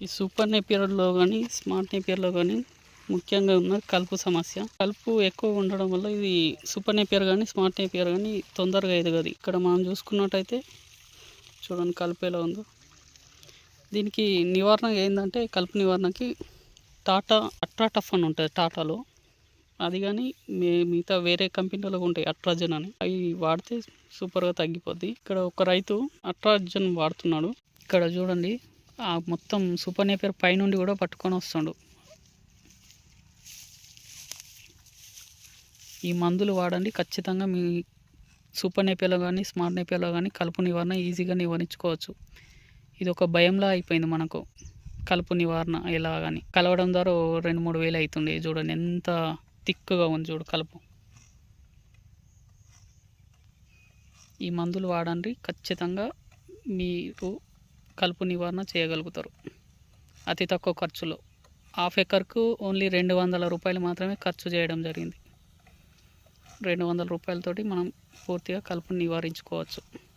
ఈ సూపర్ నేపియర్లో కానీ స్మార్ట్ నేపియర్లో కానీ ముఖ్యంగా ఉన్న కలుపు సమస్య. కలుపు ఎక్కువ ఉండడం వల్ల ఇది సూపర్ నేపియర్ కానీ స్మార్ట్ నేపియర్ కానీ తొందరగా ఎదగదు. ఇక్కడ మనం చూసుకున్నట్టయితే చూడండి కలుపు ఎలా ఉందో. దీనికి నివారణ ఏంటంటే కలుపు నివారణకి టాటా అట్రా టఫ్ అని ఉంటుంది టాటాలో. అది కానీ మే మిగతా వేరే కంపెనీలో ఉంటాయి అట్రాజన్ అని. అవి వాడితే సూపర్గా తగ్గిపోద్ది. ఇక్కడ ఒక రైతు అట్రాజన్ వాడుతున్నాడు. ఇక్కడ చూడండి. మొత్తం సూపర్ నేపియర్ పైనుండి కూడా పట్టుకొని వస్తుండు. ఈ మందులు వాడండి ఖచ్చితంగా మీ సూపర్ నేపేలో కానీ స్మార్ట్ నేపేలో కానీ కలుపు నివారణ ఈజీగా నివారించుకోవచ్చు. ఇది ఒక భయంలా అయిపోయింది మనకు. కలుపు నివారణ ఎలా కానీ కలవడం ద్వారా రెండు మూడు వేలు అవుతుండే చూడండి ఎంత తిక్కుగా ఉంది చూడు కలుపు. ఈ మందులు వాడండి ఖచ్చితంగా మీరు కలుపు నివారణ చేయగలుగుతారు. అతి తక్కువ ఖర్చులో. హాఫ్ ఎకర్కు ఓన్లీ రెండు వందల రూపాయలు మాత్రమే ఖర్చు చేయడం జరిగింది. రెండు వందల రూపాయలతోటి మనం పూర్తిగా కలుపుని నివారించుకోవచ్చు.